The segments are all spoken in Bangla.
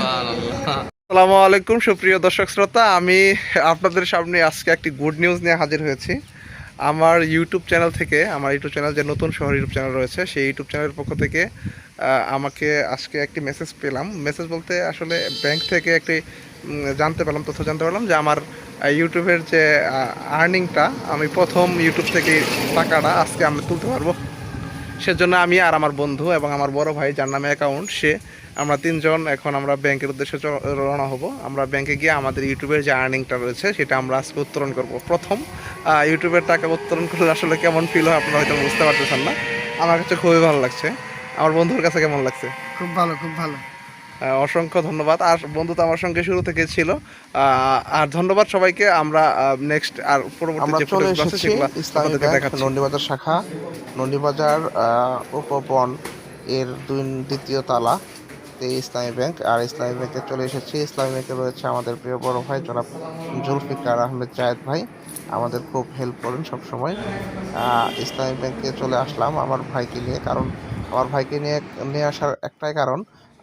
আসসালামু আলাইকুম, সুপ্রিয় দর্শক শ্রোতা। আমি আপনাদের সামনে আজকে একটি গুড নিউজ নিয়ে হাজির হয়েছি। আমার ইউটিউব চ্যানেল থেকে, আমার ইউটিউব চ্যানেল যে নতুন শহর ইউটিউব চ্যানেল রয়েছে, সেই ইউটিউব চ্যানেলের পক্ষ থেকে আমাকে আজকে একটি মেসেজ পেলাম। মেসেজ বলতে আসলে ব্যাংক থেকে একটি জানতে পারলাম তথ্য জানতে পারলাম যে আমার ইউটিউবের যে আর্নিংটা আমি প্রথম ইউটিউব থেকে টাকাটা আজকে আমি তুলতে পারব। সেজন্য আমি আর আমার বন্ধু এবং আমার বড় ভাই, যার নামে অ্যাকাউন্ট সে, আমরা তিনজন এখন আমরা ব্যাংকের উদ্দেশ্যে রওনা হব। আমরা ব্যাংকে গিয়ে আমাদের ইউটিউবের যে আর্নিংটা রয়েছে, সেটা আমরা আজকে উত্তোলন করব। প্রথম ইউটিউবের টাকা উত্তোলন করলে আসলে কেমন ফিল হয় আপনারা হয়তো বুঝতে পারতেছেন না। আমার কাছে খুবই ভালো লাগছে। আমার বন্ধুর কাছে কেমন লাগছে? খুব ভালো খুব ভালো। অসংখ্য ধন্যবাদ। আর বন্ধু তো আমার সঙ্গে শুরু থেকে ছিল। আর ধন্যবাদ সবাইকে। আমরা নেক্সট আর পরবর্তী যে আছে সেগুলো নন্দীবাজার শাখা। নন্দীবাজার উপবন এর দুই দ্বিতীয় তালা। ইসলামী ব্যাংক। আর ইসলামী ব্যাংকে চলে এসেছি। ইসলামী ব্যাংকে রয়েছে আমাদের প্রিয় বড় ভাই জনাব জুলফিকার আহমেদ জায়েদ ভাই। আমাদের খুব হেল্প করেন সবসময়। ইসলামী ব্যাংকে চলে আসলাম আমার ভাইকে নিয়ে। কারণ আমার ভাইকে নিয়ে নিয়ে আসার একটাই কারণ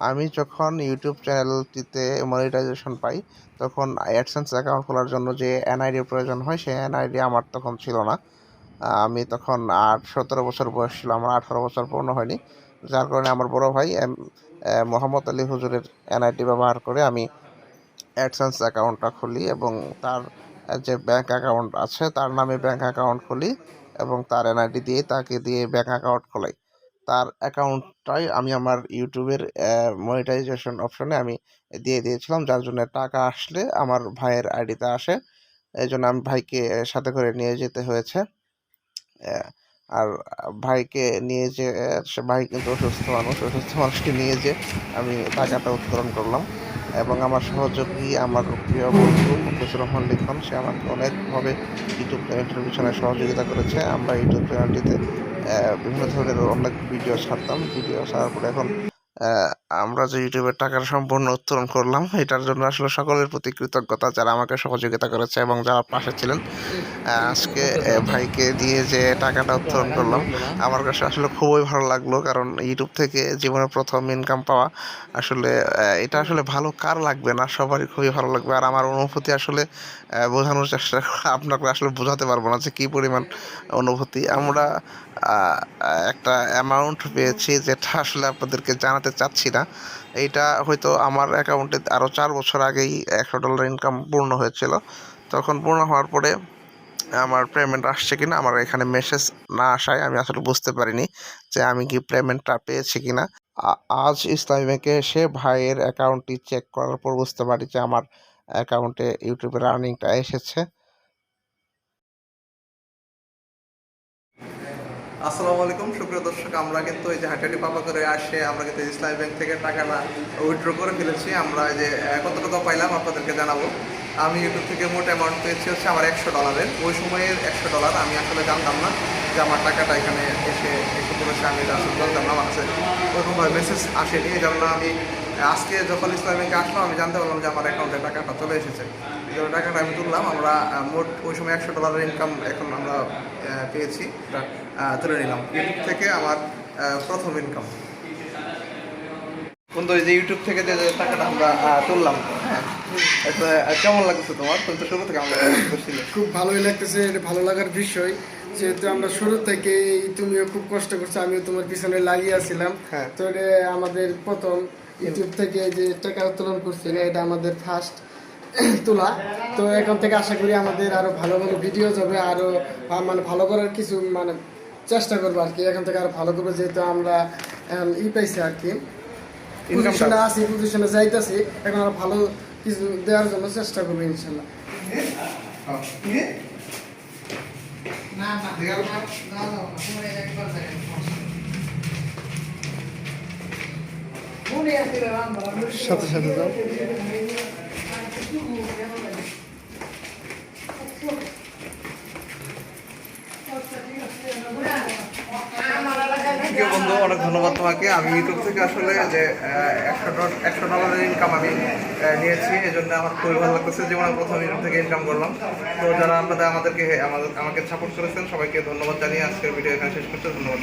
আমি যখন ইউটিউব চ্যানেলটিতে মনিটাইজেশন পাই, তখন অ্যাডসেন্স অ্যাকাউন্ট খোলার জন্য যে এনআইডির প্রয়োজন হয়, সেই এনআইডি আমার তখন ছিল না। আমি তখন আট, সতেরো বছর বয়স ছিল, আমার আঠারো বছর পূর্ণ হয়নি। যার কারণে আমার বড় ভাই মোহাম্মদ আলী হুজুরের এনআইডি ব্যবহার করে আমি অ্যাডসেন্স অ্যাকাউন্টটা খুলি এবং তার যে ব্যাংক অ্যাকাউন্ট আছে, তার নামে ব্যাংক অ্যাকাউন্ট খুলি এবং তার এনআইডি দিয়ে তাকে দিয়ে ব্যাংক অ্যাকাউন্ট খোলাই। তার অ্যাকাউন্টটাই আমি আমার ইউটিউবের মনিটাইজেশন অপশনে আমি দিয়ে দিয়েছিলাম, যার জন্য টাকা আসলে আমার ভাইয়ের আইডিতে আসে। এই জন্য আমি ভাইকে সাথে করে নিয়ে যেতে হয়েছে। আর ভাইকে নিয়ে যে ভাই কিন্তু অসুস্থ মানুষ, অসুস্থ মানুষকে নিয়ে যে আমি টাকাটা উত্তোলন করলাম। এবং আমার সহযোগী, আমার প্রিয় বন্ধু মুখলিসুর রহমান লিখন, সে আমাকে অনেকভাবে ইউটিউব চ্যানেলটির পিছনে সহযোগিতা করেছে। আমরা ইউটিউব চ্যানেলটিতে বিভিন্ন ধরনের অনেক ভিডিও ছাড়তাম। ভিডিও ছাড়ার পরে এখন আমরা যে ইউটিউবের টাকার সম্পূর্ণ উত্তোলন করলাম, এটার জন্য আসলে সকলের প্রতি কৃতজ্ঞতা যারা আমাকে সহযোগিতা করেছে এবং যারা পাশে ছিলেন। আজকে ভাইকে দিয়ে যে টাকাটা উত্তোলন করলাম, আমার কাছে আসলে খুবই ভালো লাগল কারণ ইউটিউব থেকে জীবনে প্রথম ইনকাম পাওয়া আসলে এটা আসলে ভালো কার লাগবে না? সবারই খুবই ভালো লাগবে। আর আমার অনুভূতি আসলে বোঝানোর চেষ্টা আপনাকে আসলে বোঝাতে পারব না যে কী পরিমাণ অনুভূতি। আমরা একটা অ্যামাউন্ট পেয়েছি যেটা আসলে আপনাদেরকে জানাতে চাচ্ছি না। এইটা হয়তো আমার অ্যাকাউন্টে আরও চার বছর আগেই একশো ডলার ইনকাম পূর্ণ হয়েছিল। তখন পূর্ণ হওয়ার পরে আমার পেমেন্ট আসছে কিনা, আমার এখানে মেসেজ না আসায় আমি আসলে বুঝতে পারিনি যে আমি কি পেমেন্টটা পেয়েছি কিনা। আ- আজ ইসলামী ব্যাংকে এসে ভাইয়ের অ্যাকাউন্টটি চেক করার পর বুঝতে পারি যে আমার অ্যাকাউন্টে ইউটিউবের আর্নিংটা এসেছে। আসসালামু আলাইকুম, সুপ্রিয় দর্শক, আমরা কিন্তু এই যে হাঁটাহাটি পাপা করে আসে, আমরা কিন্তু ইসলামী ব্যাংক থেকে টাকাটা উইথড্র করে ফেলেছি। আমরা যে কত টাকা পাইলাম আপনাদেরকে জানাব। আমি ইউটিউব থেকে মোট অ্যামাউন্ট পেয়েছি হচ্ছে আমার একশো ডলারের। ওই সময়ের একশো ডলার আমি আসলে জানতাম না যে আমার টাকাটা এখানে এসে এসে পড়েছে, আমি আসলে জানতাম না, আমার কাছে ওরকমভাবে মেসেজ আসেনি। এই জন্য আমি আজকে যখন ইসলামী ব্যাংকে আসলাম আমি জানতে পারলাম যে আমার অ্যাকাউন্টে টাকাটা চলে এসেছে। এই জন্য টাকাটা আমি তুললাম। আমরা মোট ওই সময় একশো ডলারের ইনকাম এখন আমরা পেয়েছি। তুলে নিলাম। ইউটিউব থেকে আমার প্রথম ইনকাম এই যে ইউটিউব থেকে যে টাকাটা আমরা তুললাম হ্যাঁ? কেমন লাগছে তোমার? তুমি তো শুরু থেকে আমরা খুব ভালোই লাগতেছে এটা ভালো লাগার বিষয়। যেহেতু আমরা শুরু থেকে তুমিও খুব কষ্ট করছ আমিও তোমার পিছনে লাগিয়ে আছিলাম। হ্যাঁ। তো আমাদের প্রথম ইউটিউব থেকে যে টাকা উত্তোলন করছি এটা আমাদের ফার্স্ট তোলা তো এখন থেকে আশা করি আমাদের আরও ভালো ভালো ভিডিও যাবে আরও ভা- মানে ভালো করার কিছু মানে চেষ্টা করব আর কি এখন থেকে আরও ভালো করব যেহেতু আমরা ই পাইছি আর কি। পজিশনে আছি পজিশনে যাইতেছি এখন আরও ভালো কিছু দেওয়ার জন্য চেষ্টা করব ইনশাল্লাহ সাথে সাথে যাও। বন্ধু, অনেক ধন্যবাদ তোমাকে। আমি ইউটিউব থেকে আসলে যে একশো একশো ডলারের ইনকাম আমি নিয়েছি এই জন্য আমার খুবই ভালো লাগতেছে। যেমন আমি প্রথম ইউটিউব থেকে ইনকাম করলাম। তো যারা আপনাদের আমাদেরকে, আমাদের, আমাকে সাপোর্ট করেছেন, সবাইকে ধন্যবাদ জানিয়ে আজকের ভিডিও এখানে শেষ করতে ধন্যবাদ